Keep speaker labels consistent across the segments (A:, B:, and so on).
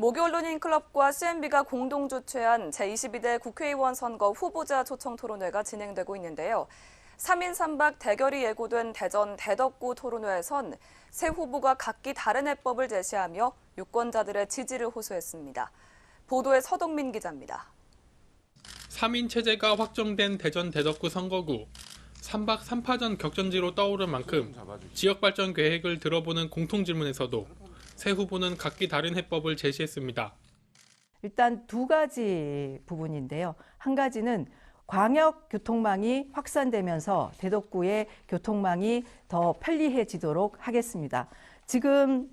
A: 목요일 루닝클럽과 CNB가 공동 주최한 제22대 국회의원 선거 후보자 초청 토론회가 진행되고 있는데요. 3인 3박 대결이 예고된 대전 대덕구 토론회에선 새 후보가 각기 다른 해법을 제시하며 유권자들의 지지를 호소했습니다. 보도에 서동민 기자입니다.
B: 3인 체제가 확정된 대전 대덕구 선거구 3박 3파전 격전지로 떠오른 만큼 지역 발전 계획을 들어보는 공통 질문에서도 새 후보는 각기 다른 해법을 제시했습니다.
C: 일단 두 가지 부분인데요. 한 가지는 광역 교통망이 확산되면서 대덕구의 교통망이 더 편리해지도록 하겠습니다. 지금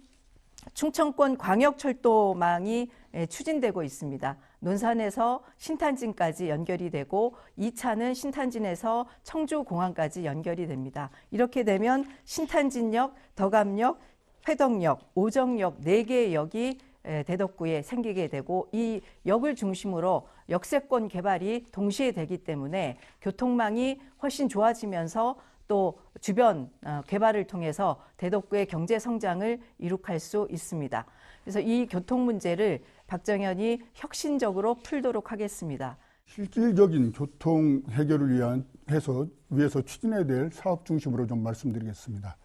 C: 충청권 광역철도망이 추진되고 있습니다. 논산에서 신탄진까지 연결이 되고 2차는 신탄진에서 청주공항까지 연결이 됩니다. 이렇게 되면 신탄진역, 덕암역, 회덕역, 오정역 4개의 역이 대덕구에 생기게 되고 이 역을 중심으로 역세권 개발이 동시에 되기 때문에 교통망이 훨씬 좋아지면서 또 주변 개발을 통해서 대덕구의 경제 성장을 이룩할 수 있습니다. 그래서 이 교통 문제를 박정현이 혁신적으로 풀도록 하겠습니다.
D: 실질적인 교통 해결을 위한 해서 위해서 추진해야 될 사업 중심으로 좀 말씀드리겠습니다.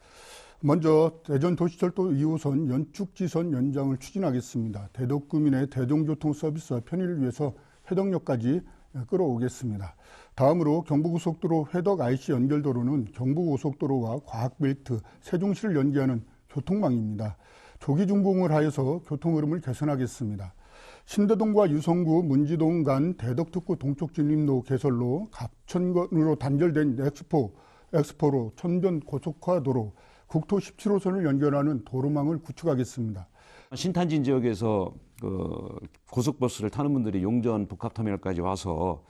D: 먼저 대전 도시철도 2호선 연축지선 연장을 추진하겠습니다. 대덕구민의 대중교통 서비스와 편의를 위해서 회덕역까지 끌어오겠습니다. 다음으로 경부고속도로 회덕 IC 연결도로는 경부고속도로와 과학벨트, 세종시를 연계하는 교통망입니다. 조기 준공을 하여서 교통 흐름을 개선하겠습니다. 신대동과 유성구, 문지동 간 대덕특구 동쪽 진림로 개설로 갑천으로 단절된 엑스포, 엑스포로 천변 고속화도로, 국토 17호선을 연결하는 도로망을 구축하겠습니다.
E: 신탄진 지역에서 그 고속버스를 타는 분들이 용전 복합터미널까지 와서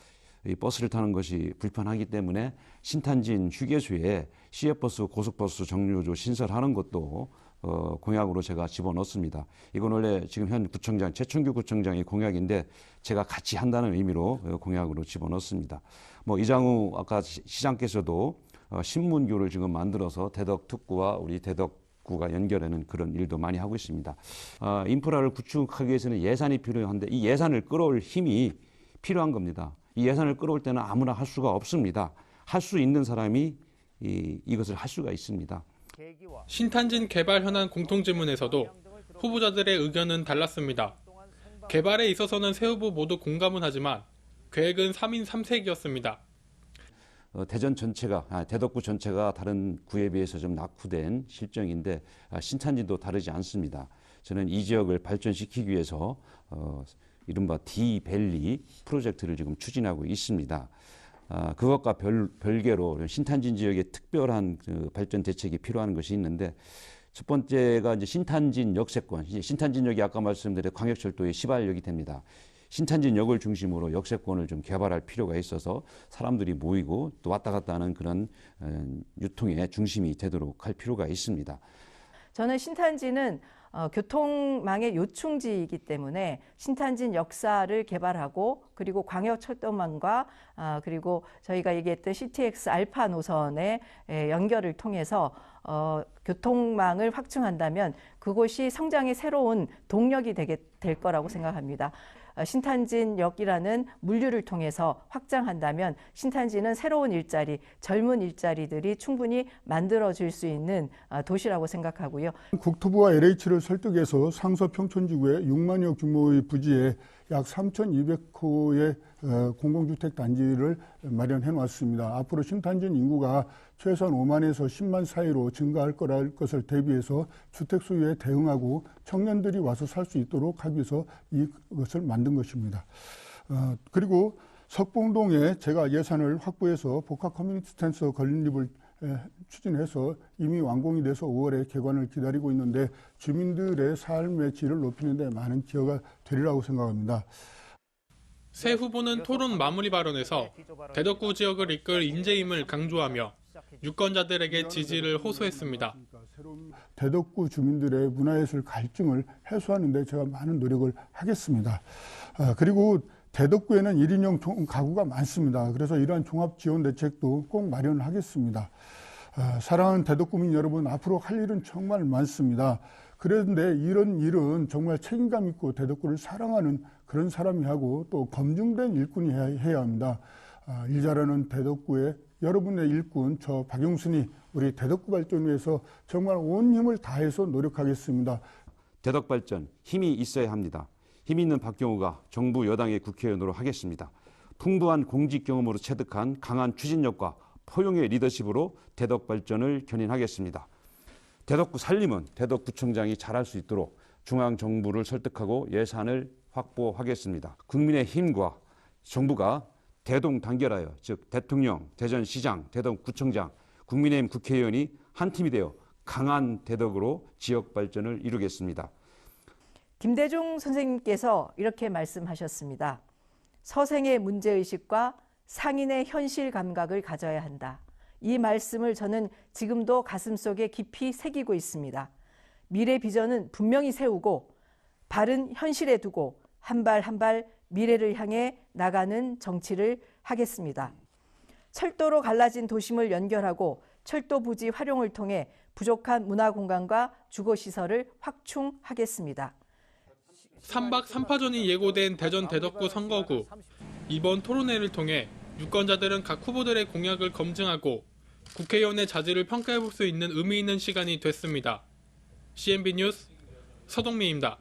E: 이 버스를 타는 것이 불편하기 때문에 신탄진 휴게소에 시외버스, 고속버스 정류조 신설하는 것도 어, 공약으로 제가 집어넣습니다. 이건 원래 지금 현 구청장 최충규 구청장의 공약인데 제가 같이 한다는 의미로 공약으로 집어넣습니다. 뭐 이장우 아까 시장께서도 어, 신문교를 지금 만들어서 대덕 특구와 우리 대덕 구가 연결하는 그런 일도 많이 하고 있습니다. 어, 인프라를 구축하기 위해서는 예산이 필요한데 이 예산을 끌어올 힘이 필요한 겁니다. 이 예산을 끌어올 때는 아무나 할 수가 없습니다. 할 수 있는 사람이 이, 이것을 할 수가 있습니다.
B: 신탄진 개발 현안 공통질문에서도 후보자들의 의견은 달랐습니다. 개발에 있어서는 새 후보 모두 공감은 하지만 계획은 3인 3색이었습니다.
E: 어, 대전 전체가 아, 대덕구 전체가 다른 구에 비해서 좀 낙후된 실정인데 아, 신탄진도 다르지 않습니다. 저는 이 지역을 발전시키기 위해서 어, 이른바 디밸리 프로젝트를 지금 추진하고 있습니다. 아, 그것과 별, 별개로 신탄진 지역의 특별한 그 발전 대책이 필요한 것이 있는데 첫 번째가 이제 신탄진 역세권, 신탄진역이 아까 말씀드린 광역철도의 시발역이 됩니다. 신탄진역을 중심으로 역세권을 좀 개발할 필요가 있어서 사람들이 모이고 또 왔다 갔다 하는 그런 어, 유통의 중심이 되도록 할 필요가 있습니다.
C: 저는 신탄진은 어, 교통망의 요충지이기 때문에 신탄진 역사를 개발하고 그리고 광역철도망과 어, 그리고 저희가 얘기했던 CTX 알파 노선의 에, 연결을 통해서 어, 교통망을 확충한다면 그곳이 성장의 새로운 동력이 되게 될 거라고 생각합니다. 어, 신탄진역이라는 물류를 통해서 확장한다면 신탄진은 새로운 일자리, 젊은 일자리들이 충분히 만들어질 수 있는 어, 도시라고 생각하고요.
D: 국토부와 LH를 설득해서 상서 평촌지구의 6만여 규모의 부지에 약 3,200호의 어, 공공주택 단지를 마련해 놨습니다. 앞으로 신탄진 인구가 최소한 5만에서 10만 사이로 증가할 거랄 것을 대비해서 주택 수요에 대응하고 청년들이 와서 살 수 있도록 하기 위해서 이것을 만든 것입니다. 어, 그리고 석봉동에 제가 예산을 확보해서 복합 커뮤니티 센터 건립을 추진해서 이미 완공이 돼서 5월에 개관을 기다리고 있는데 주민들의 삶의 질을 높이는 데 많은 기여가 되리라고 생각합니다.
B: 새 후보는 토론 마무리 발언에서 대덕구 지역을 이끌 인재임을 강조하며 유권자들에게 지지를 호소했습니다.
D: 대덕구 주민들의 문화예술 갈증을 해소하는 데 제가 많은 노력을 하겠습니다. 아, 그리고 대덕구에는 1인용 가구가 많습니다. 그래서 이러한 종합지원 대책도 꼭 마련하겠습니다. 아, 사랑하는 대덕구민 여러분, 앞으로 할 일은 정말 많습니다. 그런데 이런 일은 정말 책임감 있고 대덕구를 사랑하는 그런 사람이 하고 또 검증된 일꾼이 해야, 합니다. 아, 일 잘하는 대덕구의 여러분의 일꾼 저 박용순이 우리 대덕구 발전을 위해서 정말 온 힘을 다해서 노력하겠습니다.
E: 대덕 발전 힘이 있어야 합니다. 힘 있는 박경우가 정부 여당의 국회의원으로 하겠습니다. 풍부한 공직 경험으로 체득한 강한 추진력과 포용의 리더십으로 대덕 발전을 견인하겠습니다. 대덕구 살림은 대덕구청장이 잘할 수 있도록 중앙 정부를 설득하고 예산을 확보하겠습니다. 국민의 힘과 정부가 대동 단결하여 즉 대통령, 대전시장, 대덕구청장, 국민의힘 국회의원이 한 팀이 되어 강한 대덕으로 지역 발전을 이루겠습니다.
C: 김대중 선생님께서 이렇게 말씀하셨습니다. 서생의 문제의식과 상인의 현실 감각을 가져야 한다. 이 말씀을 저는 지금도 가슴속에 깊이 새기고 있습니다. 미래 비전은 분명히 세우고 발은 현실에 두고 한 발 한 발 미래를 향해 나가는 정치를 하겠습니다. 철도로 갈라진 도심을 연결하고 철도 부지 활용을 통해 부족한 문화 공간과 주거 시설을 확충하겠습니다.
B: 3박 3파전이 예고된 대전 대덕구 선거구. 이번 토론회를 통해 유권자들은 각 후보들의 공약을 검증하고 국회의원의 자질을 평가해 볼 수 있는 의미 있는 시간이 됐습니다. CNB 뉴스 서동민입니다.